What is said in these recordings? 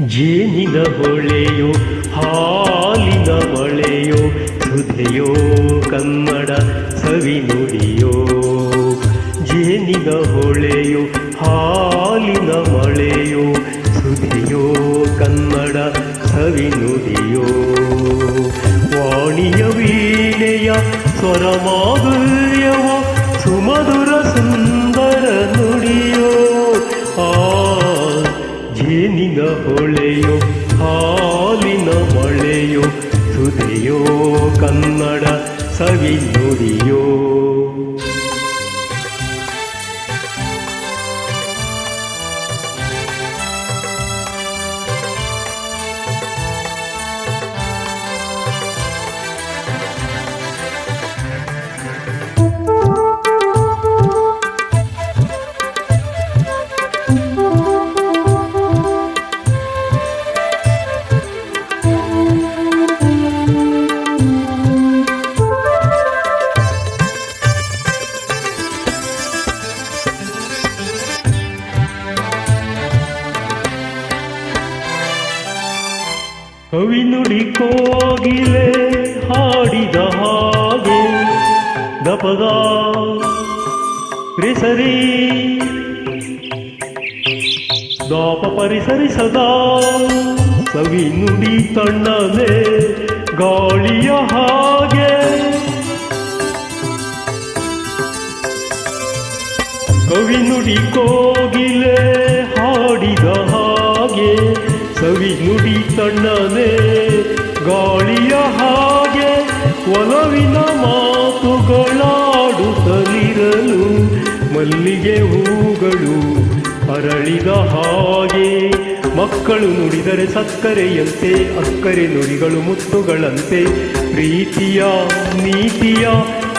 ಜೇನಿನ ಹೊಳೆಯೋ, ಹಾಲಿನ ಮಳೆಯೋ ಹೃದಯೋ ಕನ್ನಡ ಸವಿ ನುಡಿಯೋ. ಜೇನಿನ ಹೊಳೆಯೋ, ಹಾಲಿನ ಮಳೆಯೋ ಹೃದಯೋ ಕನ್ನಡ ಸವಿ ನುಡಿಯೋ. ವಾಣಿಯ ವೀಣೆಯ ಸ್ವರ ಸುದೆಯೋ ಕನ್ನಡ ಸವಿ ನುಡಿಯೋ ಕವಿ ನುಡಿ ಕೋಗಿಲೆ ಹಾಡಿದ ಹಾಗೆ ದಪದ ರಿಸರಿ. ದಾಪ ಪರಿಸರಿಸದ ಕವಿನುಡಿ ತಣ್ಣನೆ ಗಾಳಿಯ ಹಾಗೆ. ಕವಿ ನುಡಿ ಮಕ್ಕಳು ನುಡಿದರೆ ಸಕ್ಕರೆಯಂತೆ ಅಕ್ಕರೆ ನುಡಿಗಳು ಮುತ್ತುಗಳಂತೆ. ಪ್ರೀತಿಯ ನೀತಿಯ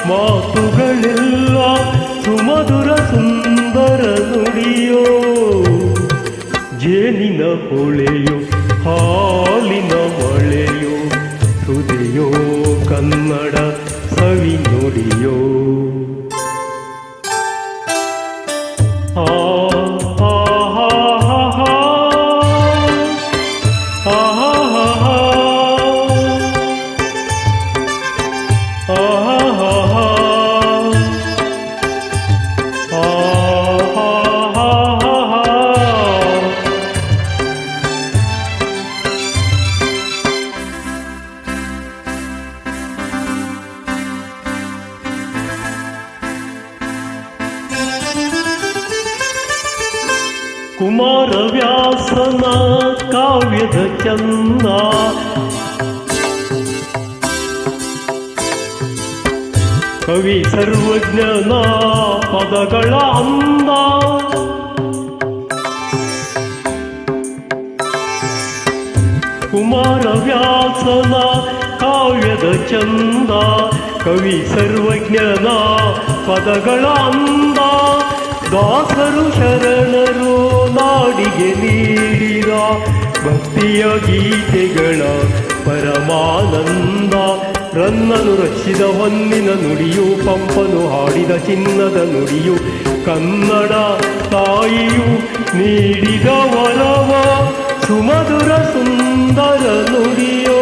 ಮಾತುಗಳೆಲ್ಲ ಸುಮಧುರ ಸುಂದರ ನುಡಿಯೋ. ಜೇನಿನ ಹೊಳೆಯೋ कुमारव्यासना काव्यधचन्दा ಕವಿ ಸರ್ವಜ್ಞನ ಪದಗಳ ಅಂದ. ಕುಮಾರವ್ಯಾಸನ ಕಾವ್ಯದ ಚಂದ, ಕವಿ ಸರ್ವಜ್ಞನ ಪದಗಳ ಅಂದ. ದಾಸರು ಶರಣರು ನಾಡಿಗೆ ನೀಡಿದ ಭಕ್ತಿಯ ಗೀತೆಗಳ ಪರಮಾನಂದ. ರನ್ನನು ರಚಿಸಿದ ಹೊನ್ನಿನ ನುಡಿಯು, ಪಂಪನು ಹಾಡಿದ ಚಿನ್ನದ ನುಡಿಯು, ಕನ್ನಡ ತಾಯಿಯು ನೀಡಿದ ವರವ, ಸುಮಧುರ ಸುಂದರ ನುಡಿಯೋ,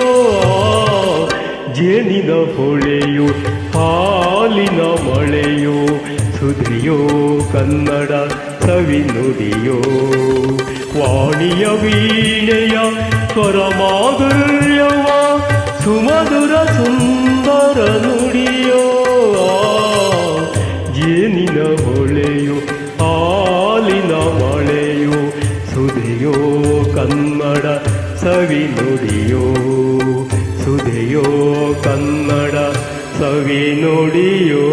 ಜೇನಿನ ಹೊಳೆಯು, ಹಾಲಿನ ಮಳೆಯೋ ಸುಧಿಯೋ ಕನ್ನಡ ಸವಿ ನುಡಿಯೋ, ವಾಣಿಯ ವೀಣೆಯ ಸ್ವರ ಮಾಧುರ್ಯವ ನುಡಿಯೋ ಸುಧೆಯೋ ಕನ್ನಡ ಸವಿ ನುಡಿಯೋ.